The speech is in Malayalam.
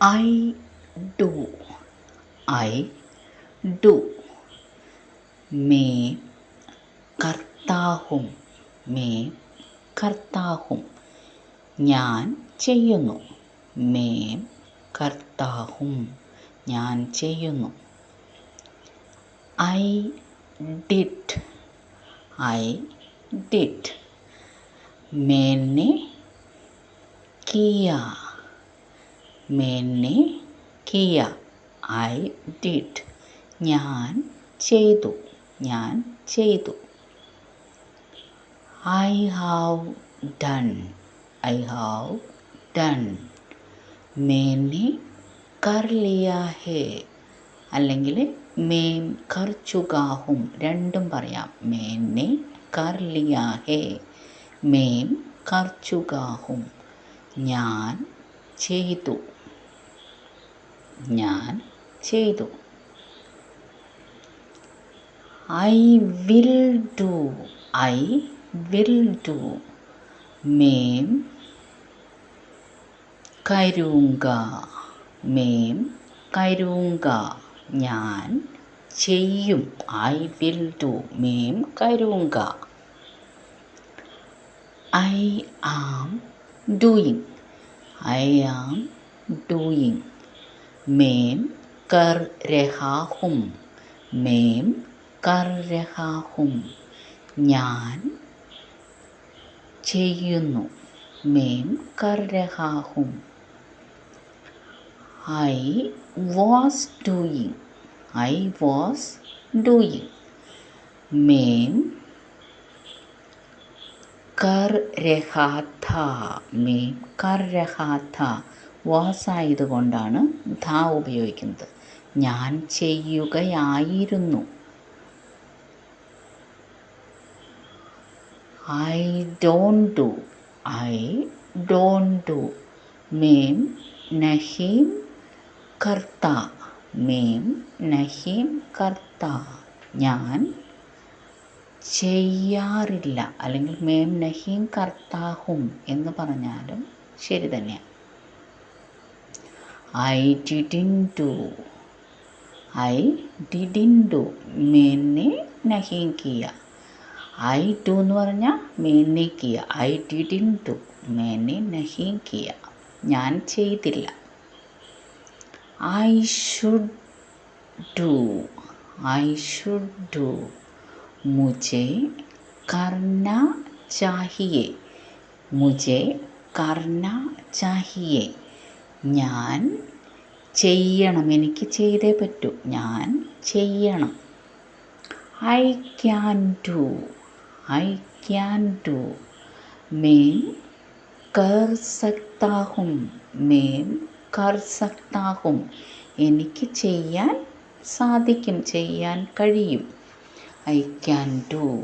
ഐ ഡു ഐ ഡു मैं करता हूँ मैं करता हूँ ഞാൻ ചെയ്യുന്നു മേം കർത്താഹും ഞാൻ ചെയ്യുന്നു ഐ ഡിറ്റ് ഐ ഡിറ്റ് मैंने किया മെനെ കിയ. I did. ഞാൻ ചെയ്തു. ഞാൻ ചെയ്തു. I have done. I have done. മേനെ കർ ലിയ ഹേ. അല്ലെങ്കിൽ മേം കർ ചുകാഹും രണ്ടും പറയാം. മേനെ കർ ലിയ ഹേ. മേം കർ ചുകാഹും ഞാൻ ചെയ്തു. ഞാൻ ചെയ്തു. I will do I will do മേം കരുങ്ക. മേം കരുങ്ക. ഞാൻ ചെയ്യും. ഐ വിൽ ഡു മേം കരുങ്ക. I am doing I am doing മേം കർ രഹാ ഹും മേം കർ രഹാ ഹും. ഞാൻ ചെയ്യുന്നു മേം കർ രഹാ ഹും. I was doing I was doing. മേം കർ രഹാ ഥ മേം കർ രഹാ ഥ ധാ ഉപയോഗിക്കുന്നത്. ഞാൻ ചെയ്യുകയായിരുന്നു. I don't do I don't do മേം നഹീം കർത്ത. മേം നഹീം കർത്ത. ഞാൻ ചെയ്യാറില്ല. അല്ലെങ്കിൽ മേം നഹീം കർത്താഹും എന്ന് പറഞ്ഞാലും ശരി തന്നെയാണ് I didn't do. I didn't do. मैंने नहीं किया I do എന്ന് പറഞ്ഞാൽ मैंने किया I didn't do. मैंने नहीं किया ഞാൻ ചെയ്തില്ല I should do. I should do. मुझे करना चाहिए मुझे करना चाहिए ഞാൻ ചെയ്യണം. എനിക്ക് ചെയ്തേ പറ്റൂ. ഞാൻ ചെയ്യണം. I can do I can do മേം കർ സക്താഹും മേം കർ സക്താഹും എനിക്ക് ചെയ്യാൻ സാധിക്കും. ചെയ്യാൻ കഴിയും. I can do